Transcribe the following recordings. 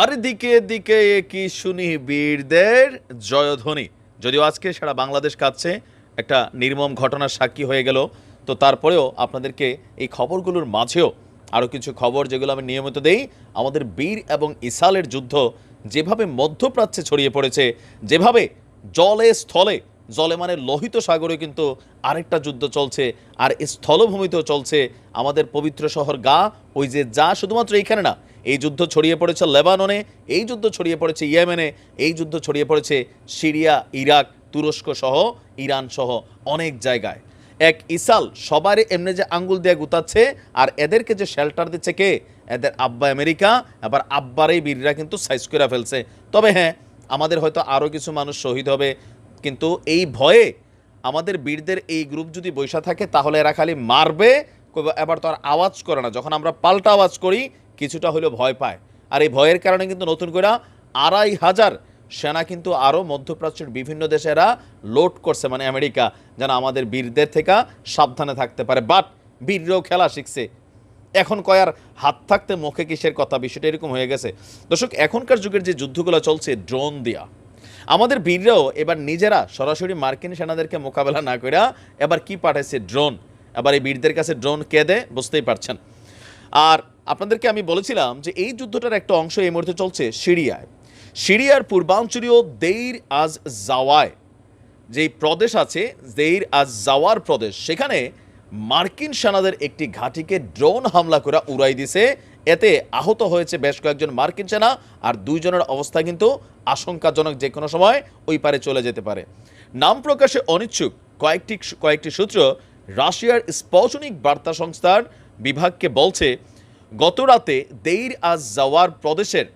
আর দিকে দিকে কি শুনি বীরদের জয়ধ্বনি। যদিও আজকে সারা বাংলাদেশ কাচ্ছে একটা নির্মম ঘটনার সাক্ষী হয়ে গেল। তো তারপরেও আপনাদেরকে এই খবরগুলোর মাঝেও আরও কিছু খবর যেগুলো আমি নিয়মিত দেই, আমাদের বীর এবং ইসালের যুদ্ধ যেভাবে মধ্যপ্রাচ্যে ছড়িয়ে পড়েছে, যেভাবে জলে স্থলে, জলে মানে লোহিত সাগরে কিন্তু আরেকটা যুদ্ধ চলছে, আর স্থলভূমিতেও চলছে আমাদের পবিত্র শহর গা, ওই যে যা, শুধুমাত্র এইখানে না এই যুদ্ধ ছড়িয়ে পড়েছে লেবাননে, এই যুদ্ধ ছড়িয়ে পড়েছে ইয়েমেনে, এই যুদ্ধ ছড়িয়ে পড়েছে সিরিয়া, ইরাক, তুরস্ক সহ, ইরান সহ অনেক জায়গায়। এক ইসাল সবারই এমনি যে আঙ্গুল দিয়ে গুতাচ্ছে, আর এদেরকে যে শেল্টার দিচ্ছে কে? এদের আব্বা আমেরিকা, আবার আব্বার এই বীররা কিন্তু সাইজ করে ফেলছে। তবে হ্যাঁ আমাদের হয়তো আরও কিছু মানুষ শহীদ হবে, কিন্তু এই ভয়ে আমাদের বীরদের এই গ্রুপ যদি বৈশা থাকে, তাহলে এরা খালি মারবে এবার তো আর আওয়াজ করে না। যখন আমরা পাল্টা আওয়াজ করি কিছুটা হলেও ভয় পায়। আর এই ভয়ের কারণে কিন্তু নতুন করে আড়াই হাজার সেনা কিন্তু আরও মধ্যপ্রাচ্যের বিভিন্ন দেশেরা লোড করছে মানে আমেরিকা, যেন আমাদের বীরদের থেকে সাবধানে থাকতে পারে। বাট বীররাও খেলা শিখছে। এখন কয়ার হাত থাকতে মুখে কিসের কথা? বিষয়টা এরকম হয়ে গেছে। দর্শক, এখনকার যুগের যে যুদ্ধগুলো চলছে ড্রোন দিয়া, আমাদের বীররাও এবার নিজেরা সরাসরি মার্কিন সেনাদেরকে মোকাবেলা না করে এবার কি পাঠাইছে? ড্রোন এবার এই বীরদের কাছে ড্রোন কে দেয়? বুঝতেই পারছেন। আর আপনাদেরকে আমি বলেছিলাম যে এই যুদ্ধটার একটা অংশ এই মুহূর্তে চলছে সিরিয়ায়। সিরিয়ার পূর্বাঞ্চলীয় দেইর আজ জাওয়ায়। যেই প্রদেশ আছে, দেইর আজ জাওয়ার প্রদেশ, সেখানে মার্কিন সেনাদের একটি ঘাঁটিকে ড্রোন হামলা করে উড়াই দিছে। এতে আহত হয়েছে বেশ কয়েকজন মার্কিন সেনা আর দুইজনের অবস্থা কিন্তু আশঙ্কাজনক যে কোনো সময় ওই পারে চলে যেতে পারে। নাম প্রকাশে অনিচ্ছুক। কয়েকটি কয়েকটি সূত্র রাশিয়ার স্পটনিক বার্তা সংস্থার বিভাগকে বলছে গত রাতে দেইর আজ জাওয়ার প্রদেশের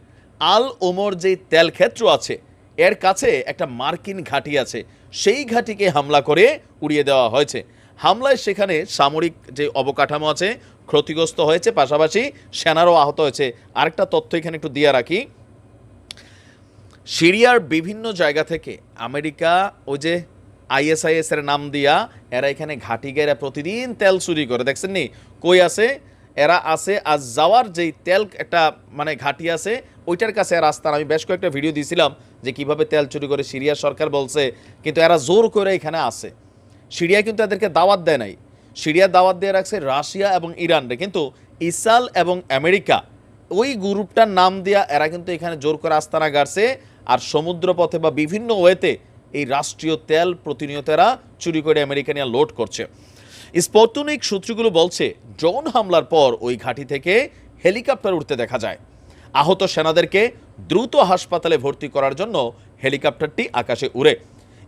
আল ওমর যে তেল ক্ষেত্র আছে, এর কাছে একটা মার্কিন ঘাঁটি আছে। সেই ঘাঁটিকে হামলা করে উড়িয়ে দেওয়া হয়েছে। হামলায় সেখানে সামরিক যে অবকাঠামো আছে, ক্ষতিগ্রস্ত হয়েছে, পাশাপাশি সেনারও আহত হয়েছে। আরেকটা তথ্য এখানে একটু দিয়ে রাখি। সিরিয়ার বিভিন্ন জায়গা থেকে আমেরিকা ওই যে আইএসআইএস এর নাম দিয়া এরা এখানে ঘাটি গেরা প্রতিদিন তেল চুরি করে, দেখছেন নি? কই আছে? এরা আছে আজ যাওয়ার যেই তেল একটা মানে ঘাটি আছে, ওইটার কাছে রাস্তার আমি বেশ কয়েকটা ভিডিও দিয়েছিলাম যে কীভাবে তেল চুরি করে সিরিয়া সরকার বলছে, কিন্তু এরা জোর করে এখানে আছে। সিরিয়া কিন্তু এদেরকে দাওয়াত দেয় নাই। সিরিয়া দাওয়াত দিয়ে রাখছে রাশিয়া এবং ইরানরে। কিন্তু ইসরায়েল এবং আমেরিকা, ওই গ্রুপটার নাম দিয়া এরা কিন্তু এখানে জোর করে আস্তানা গাড়ছে। আর সমুদ্র পথে বা বিভিন্ন ওয়েতে এই রাষ্ট্রীয় তেল প্রতিনিয়ত এরা চুরি করে আমেরিকা নিয়ে লোড করছে। স্পটনিক সূত্রগুলো বলছে, ড্রোন হামলার পর ওই ঘাঁটি থেকে হেলিকপ্টার উঠতে দেখা যায়। আহত সেনাদেরকে দ্রুত হাসপাতালে ভর্তি করার জন্য হেলিকপ্টারটি আকাশে উড়ে।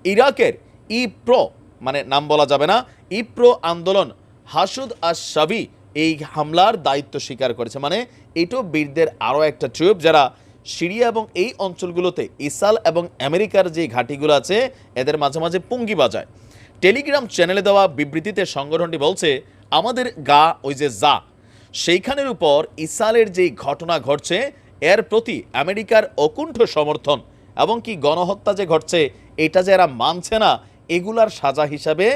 ইরাকের ইপ্রো মানে নাম বলা যাবে না, ইপ্রো আন্দোলন, হাসুদ আশ শাবি এই হামলার দায়িত্ব স্বীকার করেছে। মানে এটাও বীরদের আরও একটা ট্রিপ যারা সিরিয়া এবং এই অঞ্চলগুলোতে ইসাল এবং আমেরিকার যে ঘাঁটিগুলো আছে, এদের মাঝে মাঝে পুঙ্গি বাজায়। টেলিগ্রাম চ্যানেলে দেওয়া বিবৃতিতে সংগঠনটি বলছে, আমাদের গা ওই যে যা। সেইখানের উপর ইসালের যে ঘটনা ঘটছে, এর প্রতি আমেরিকার অকুণ্ঠ সমর্থন এবং কি গণহত্যা যে ঘটছে, এটা যে এরা মানছে না, এগুলার সাজা হিসাবে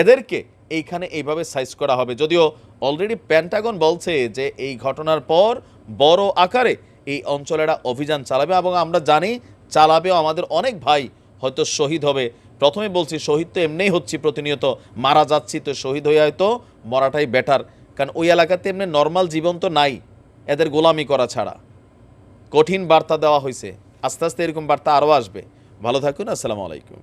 এদেরকে এইখানে এইভাবে সাইজ করা হবে। যদিও অলরেডি প্যান্টাগন বলছে যে এই ঘটনার পর বড় আকারে এই অঞ্চলেরা অভিযান চালাবে এবং আমরা জানি চালাবেও আমাদের অনেক ভাই হয়তো শহীদ হবে। প্রথমে বলছি শহীদ তো এমনিই হচ্ছি প্রতিনিয়ত, মারা যাচ্ছি তো শহীদ হয়ে হয়তো মরাটাই বেটার কারণ ওই এলাকাতে এমনি নর্মাল জীবন তো নাই, এদের গোলামি করা ছাড়া। কঠিন বার্তা দেওয়া হয়েছে আস্তে আস্তে এরকম বার্তা আরও আসবে। ভালো থাকুন, আসসালামু আলাইকুম।